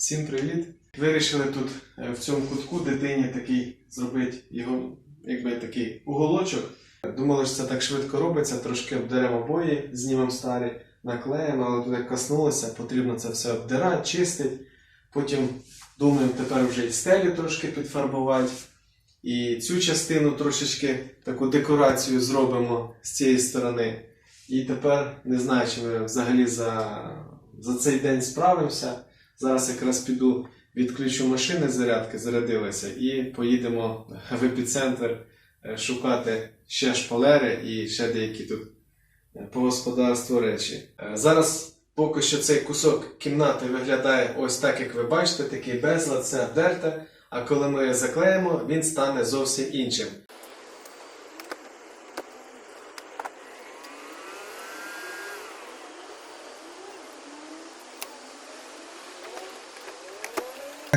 Всім привіт! Вирішили тут е, в цьому кутку дитині такий зробити його, якби такий уголочок. Думали, що це так швидко робиться, трошки обдеремо обої, знімемо старі, наклеїмо, але туди коснулося, потрібно це все обдирати, чистити. Потім думаємо тепер вже і стелі трошки підфарбувати. І цю частину трошечки таку декорацію зробимо з цієї сторони. І тепер не знаю, чи ми взагалі за, за цей день справимося. Зараз якраз піду відключу машини зарядки, зарядилися, і поїдемо в епіцентр е, шукати ще шпалери і ще деякі тут е, по господарству речі. Е, Зараз поки що цей кусок кімнати виглядає ось так, як ви бачите, такий безлад, все вдерте. А коли ми заклеїмо, він стане зовсім іншим.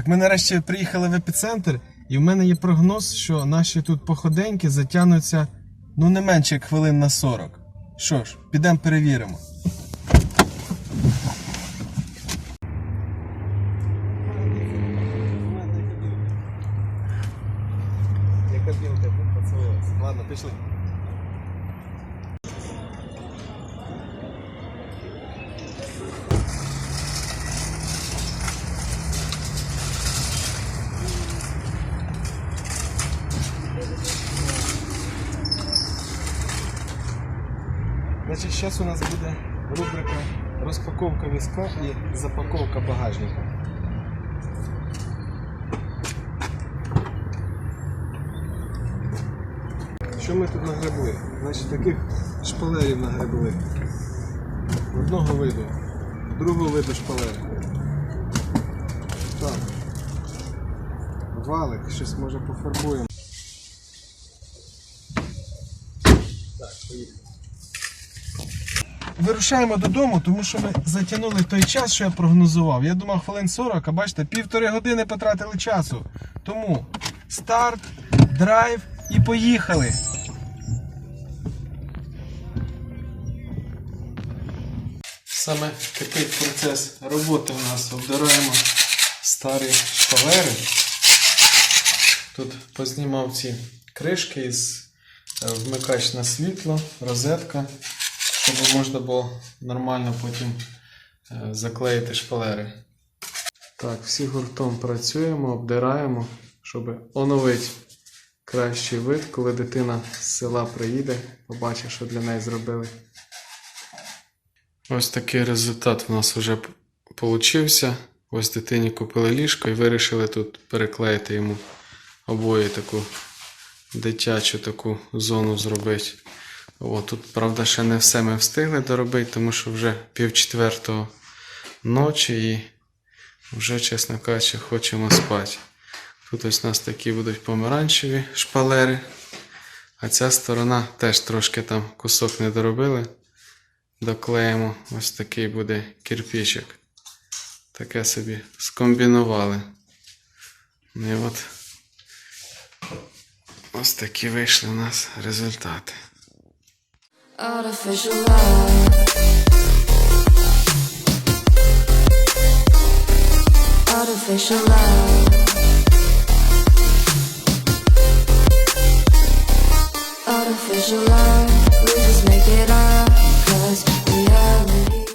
Так, ми нарешті приїхали в епіцентр, і в мене є прогноз, що наші тут походеньки затягнуться ну не менше як хвилин на 40. Що ж, підемо перевіримо. Ладно, пішли. Значить, зараз у нас буде рубрика розпаковка візка і запаковка багажника. Що ми тут нагребли? Значить, таких шпалерів нагребли. Одного виду, другого виду шпалери. Так. Валик, щось може пофарбуємо. Так, поїхали. Вирушаємо додому, тому що ми затягнули той час, що я прогнозував. Я думав хвилин 40, а бачите, півтори години потратили часу. Тому старт, драйв і поїхали. Саме такий процес роботи у нас обдираємо старі шпалери. Тут познімав ці кришки із е, вмикач на світло, розетка, щоб можна було нормально потім е, заклеїти шпалери. Так, всі гуртом працюємо, обдираємо, щоб оновити кращий вид, коли дитина з села приїде, побачить, що для неї зробили. Ось такий результат у нас вже получився. Ось дитині купили ліжко і вирішили тут переклеїти йому обоє таку дитячу таку зону зробити. О, тут, правда, ще не все ми встигли доробити, тому що вже пів четвертого ночі і вже, чесно кажучи, хочемо спати. Тут ось у нас такі будуть помаранчеві шпалери, а ця сторона теж трошки там кусок не доробили. Доклеїмо ось такий буде кирпичик. Таке собі скомбінували. Ну І от ось такі вийшли у нас результати. Artificial love. Artificial love. Artificial love.